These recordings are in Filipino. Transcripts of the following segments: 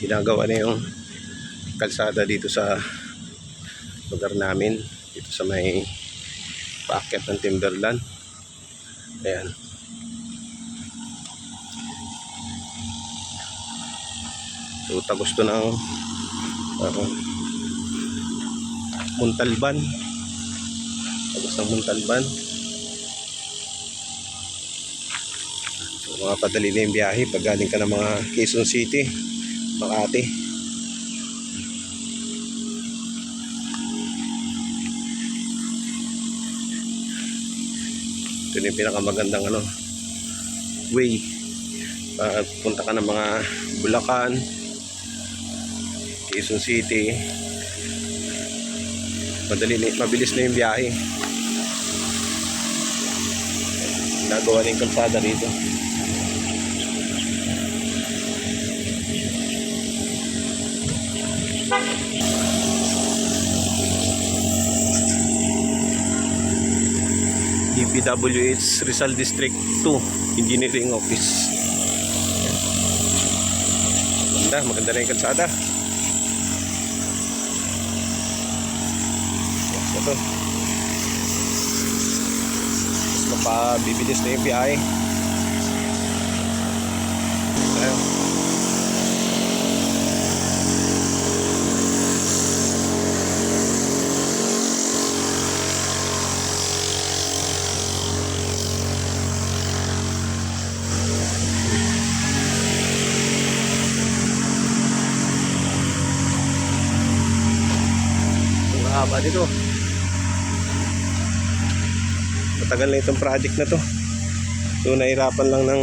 ginagawa na yung kalsada dito sa lugar namin dito sa may paakyat ng Timberland. Ayan. So tagos to ng uh, Muntalban tagos ng Muntalban mga padali na yung biyahe pag galing ka ng mga Quezon City Makati. Ito yung pinakamagandang ano way. Pag punta ka ng mga Bulacan Quezon City. Madali mabilis na yung biyahe. Nagawa na yung kalsada rito DPWH Rizal District 2 Engineering Office. Maganda, maganda na yung kalsada. Ito. Mas mapabibilis na yung biyahe ayun ang haba nito matagal na itong project na to. So nahirapan lang ng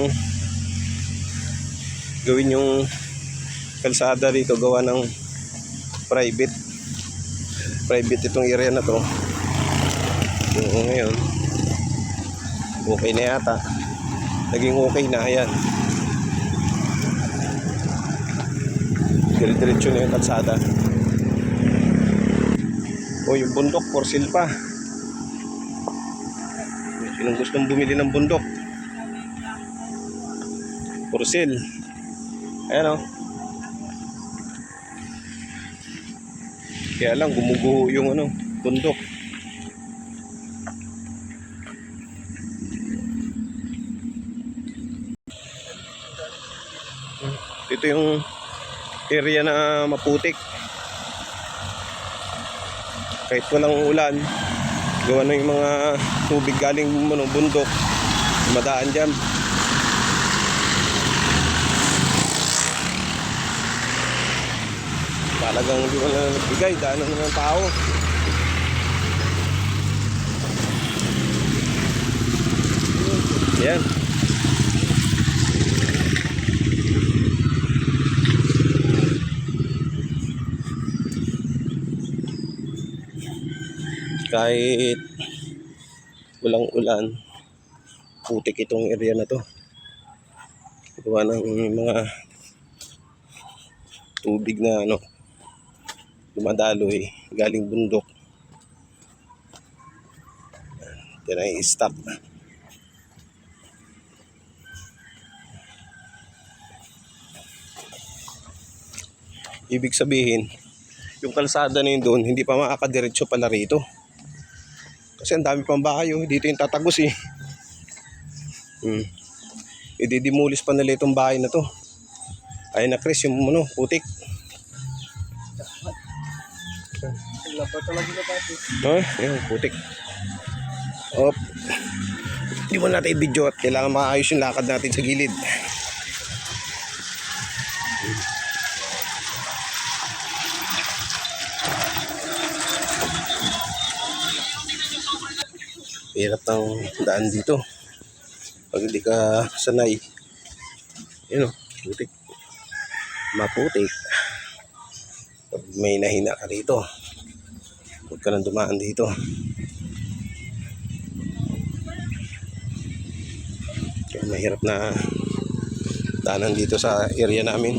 gawin yung kalsada rito gawa ng private. Private itong area na to. So ngayon okay na yata. Naging okay na ayan. Dire-diretso na yung kalsada o yung bundok for sale pa. Sinong gustong bumili ng bundok? For sale. Ayan o kaya lang gumuguho yung ano bundok. Ito yung area na maputik kahit walang ulan gawa na yung mga tubig galing ano, bundok madaan dyan. Talagang hindi wala na nagbigay daanan na ng tao. Yan kahit walang ulan putik itong area na to. Gawa ng mga tubig na ano dumadaloy galing bundok. Yan ay stop. Ibig sabihin yung kalsada na yun doon hindi pa makakadiretso pala rito kasi ang dami pang bahay oh. Dito yung tatagos eh. Hmm. Ididimulis pa nila itong bahay na to. Ay na Chris, yung ano, putik. Oh, yun, putik. Op. Hindi mo natin i-video at kailangan maayos yung lakad natin sa gilid. Hirap ng daan dito. Pag hindi ka sanay yun o putik. Maputik. Pag may nahina ka dito huwag ka nang dumaan dito. Kaya mahirap na daanan dito sa area namin.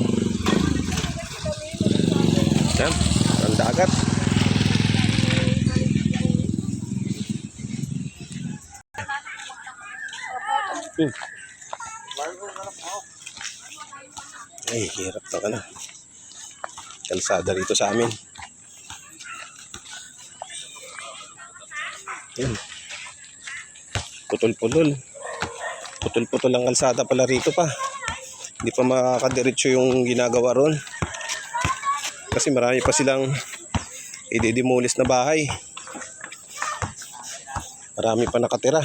Yan ang dagat Hmm. Ay, hirap na ka na. kalsada rito sa amin. Yan. Putol-putol. Putol-putol ang kalsada pala rito pa. Hindi pa makakadiretso yung ginagawa ron. Kasi marami pa silang ididemolis na bahay. Marami pa nakatira.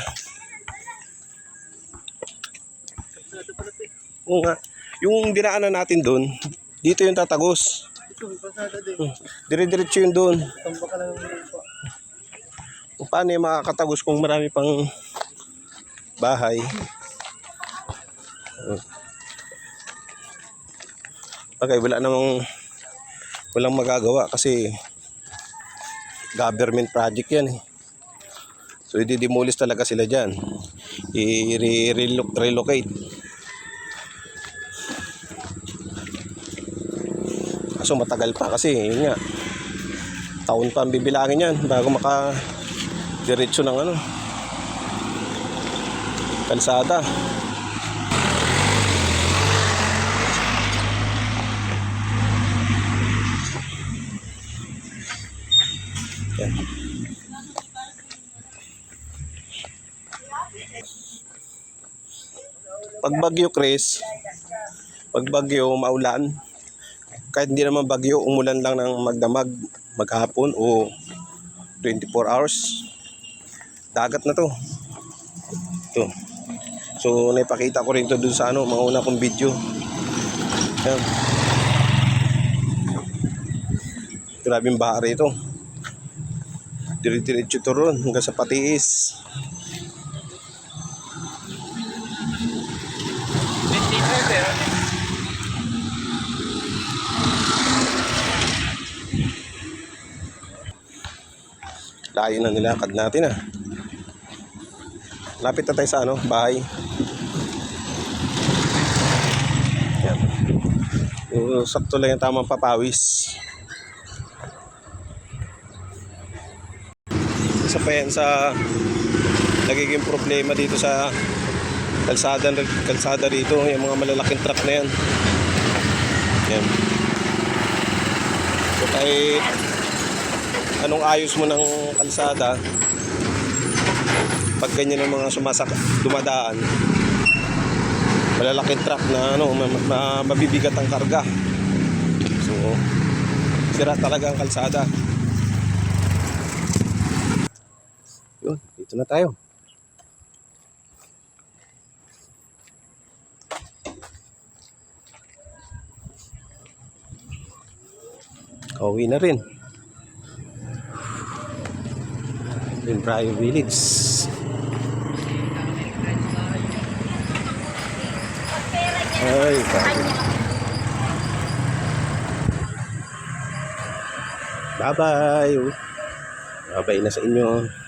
Oo nga. Yung dinaanan natin doon, dito yung tatagos. Ito, pasada din. Hmm. Dire-diretso yun doon. Tamba. Kung paano yung makakatagos kung marami pang bahay. Hmm. Okay, wala namang walang magagawa kasi government project yan eh. So i-demolish talaga sila dyan. I-relocate. Kaso matagal pa kasi, yun nga. Taon pa ang bibilangin yan bago maka diretso ng ano kalsada. Yan. Pag bagyo, Chris, pag bagyo, maulan, kahit hindi naman bagyo, umulan lang ng magdamag maghapon o 24 hours. Dagat na to. Ito. So, naipakita ko rin to dun sa ano, mga una kong video. Yan. Grabing baha rito. Dire-diretso to ron hanggang sa patiis. Layo na nilakad natin ah. Lapit na tayo sa ano, bahay. Yan. So, sakto lang yung tamang papawis. Isa pa yan sa nagiging problema dito sa kalsada, kalsada rito, yung mga malalaking truck na yan. Yan. So kahit anong ayos mo ng kalsada, pag ganyan ang mga sumasak, dumadaan, malalaking truck na ano, ma- ma- mabibigat ang karga. So, sira talaga ang kalsada. Yun, dito na tayo. Kauwi na rin. In Brayo Village. Ay, grabe. Bye-bye. Bye-bye na sa inyo.